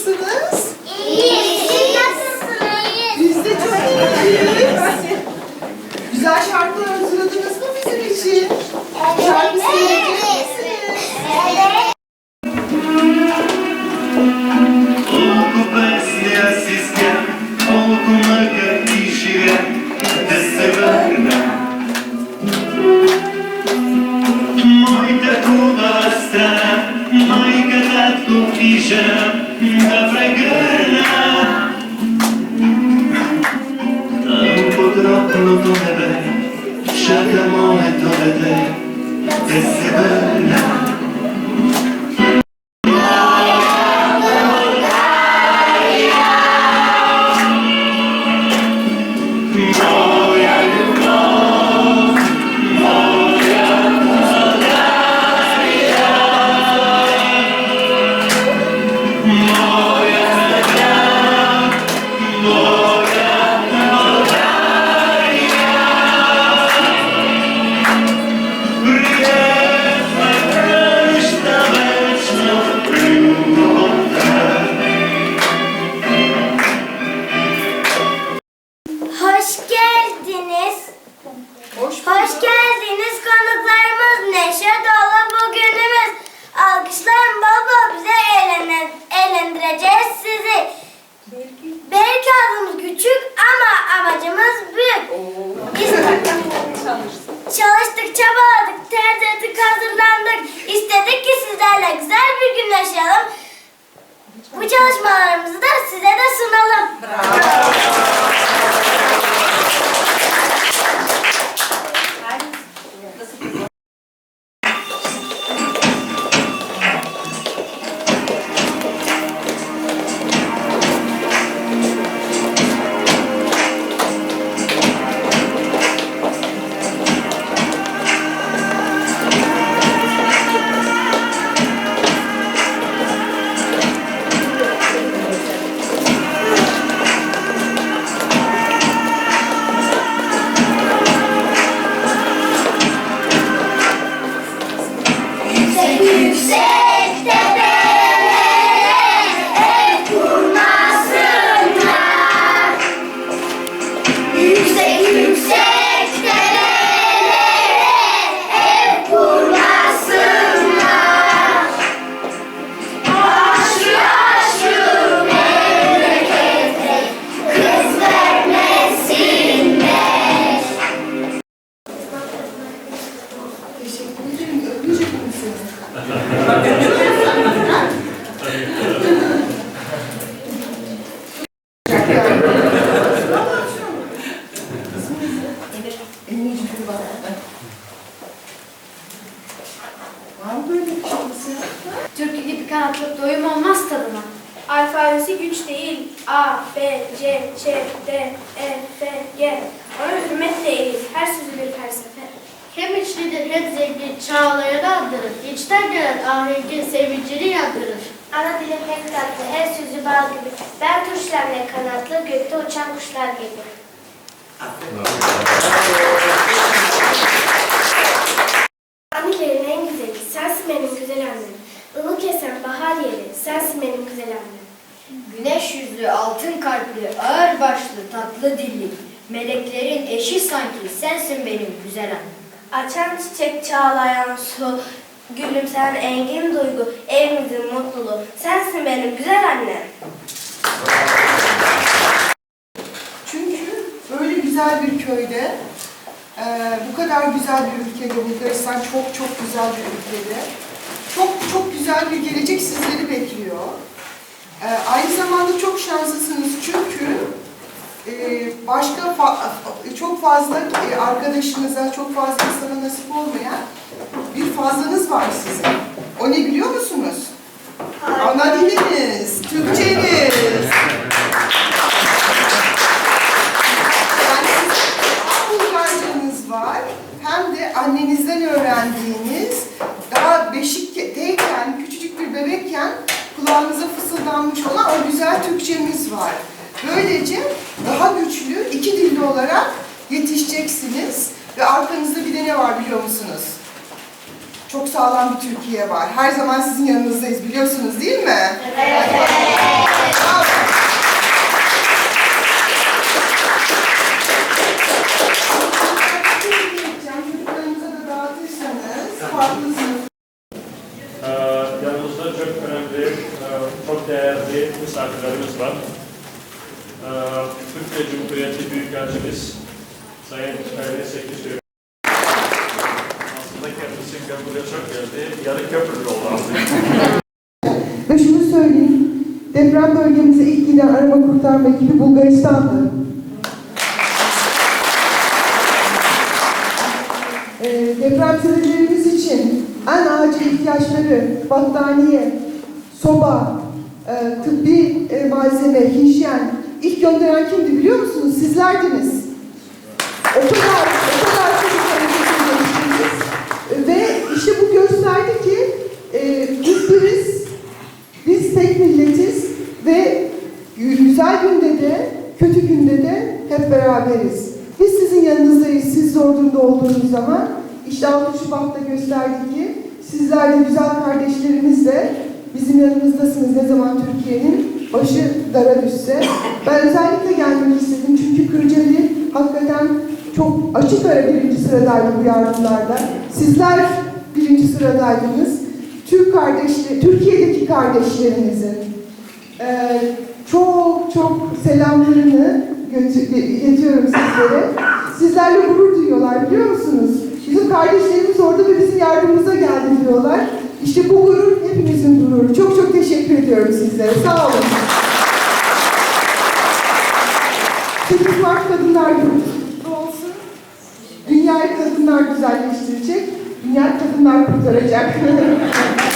nasılsınız? İyi. Siz nasılsınız? Biz de çok iyiyiz. Güzel şarkılar hazırladınız mı bizim için? Şarkı söyleyecek misiniz? Evet. Occuparsi assistia, ocuma capiscire, Yes. Küçük ama amacımız büyük. Biz çalıştık, çabaladık, terledik, hazırlandık. İstedik ki sizlerle güzel bir gün yaşayalım. Bu çalışmalarımızı da size de sunalım. Yüksek Alfabesi güç değil. A, B, C, Ç, D, E, F, G. Ona hürmet değil. Her sözü bir felsefe. Hem içlidir hem zevkli çağlayanı andırır. İçten gelen ahengi sevincini yandırır. Ana dili pek tatlı, her sözü bal gibi. Ben tuşlarla kanatlı, gökte uçan kuşlar gibi. Annelerin en güzeli, sensin benim güzel annem. Ilık esen bahar yeri, sensin benim güzel annem. Güneş yüzlü, altın kalpli, ağır başlı, tatlı dilli. Meleklerin eşi sanki sensin benim güzel annem. Açan çiçek çağlayan su, gülümseyen engin duygu, evimizin mutluluğu. Sensin benim güzel annem. Çünkü böyle güzel bir köyde, eee, bu kadar güzel bir ülkede, Bulgaristan çok çok güzel bir ülkede, çok çok güzel bir gelecek sizleri bekliyor. Eee, aynı zamanda çok şanslısınız çünkü eee, başka fa- çok fazla eee, arkadaşınıza, çok fazla insana nasip olmayan bir fazlanız var sizin. O ne biliyor musunuz? Ana diliniz, Türkçeniz. Yani hem Bulgarcanız var hem de annenizden öğrendiğiniz daha beşikteyken, küçücük bir bebekken kulağınıza fısıldanmış olan o güzel Türkçemiz var. Böylece daha güçlü iki dilli olarak yetişeceksiniz ve arkanızda bir de ne var biliyor musunuz? Çok sağlam bir Türkiye var. Her zaman sizin yanınızdayız biliyorsunuz değil mi? Evet. Ee, Çok değerli misafirlerimiz var. Ee, Türkiye Cumhuriyeti Büyükelçimiz Sayın Ferdi Sekişi. Aslında kendisi köprüye çok geldi. Yarı köprülü aslında. Ve şunu söyleyeyim, deprem bölgemize ilk giden arama kurtarma ekibi Bulgaristan'dı. Ee, depremzedelerimiz için en acil ihtiyaçları battaniye, soba, e, tıbbi e, malzeme, hijyen ilk gönderen kimdi biliyor musunuz? Sizlerdiniz. O kadar, o kadar etmişsiniz. Ve işte bu gösterdi ki e, biz biriz, biz tek milletiz ve güzel günde de, kötü günde de hep beraberiz. Biz sizin yanınızdayız, siz zor durumda olduğunuz zaman. İşte 6 Şubat'ta gösterdi ki sizler de güzel kardeşlerimiz de bizim yanımızdasınız ne zaman Türkiye'nin başı dara düşse. Ben özellikle gelmek istedim çünkü Kırcaali hakikaten çok açık ara birinci sıradaydı bu yardımlarda. Sizler birinci sıradaydınız. Türk kardeşleri, Türkiye'deki kardeşlerimizin ee, çok çok selamlarını iletiyorum sizlere. Sizlerle gurur duyuyorlar biliyor musunuz? Bizim kardeşlerimiz orada ve bizim yardımımıza geldi diyorlar. İşte bu gurur hepimizin gururu. Çok çok teşekkür ediyorum sizlere. Sağ olun. 8 Mart Kadınlar Günü olsun. Dünyayı kadınlar güzelleştirecek. Dünya kadınlar kurtaracak.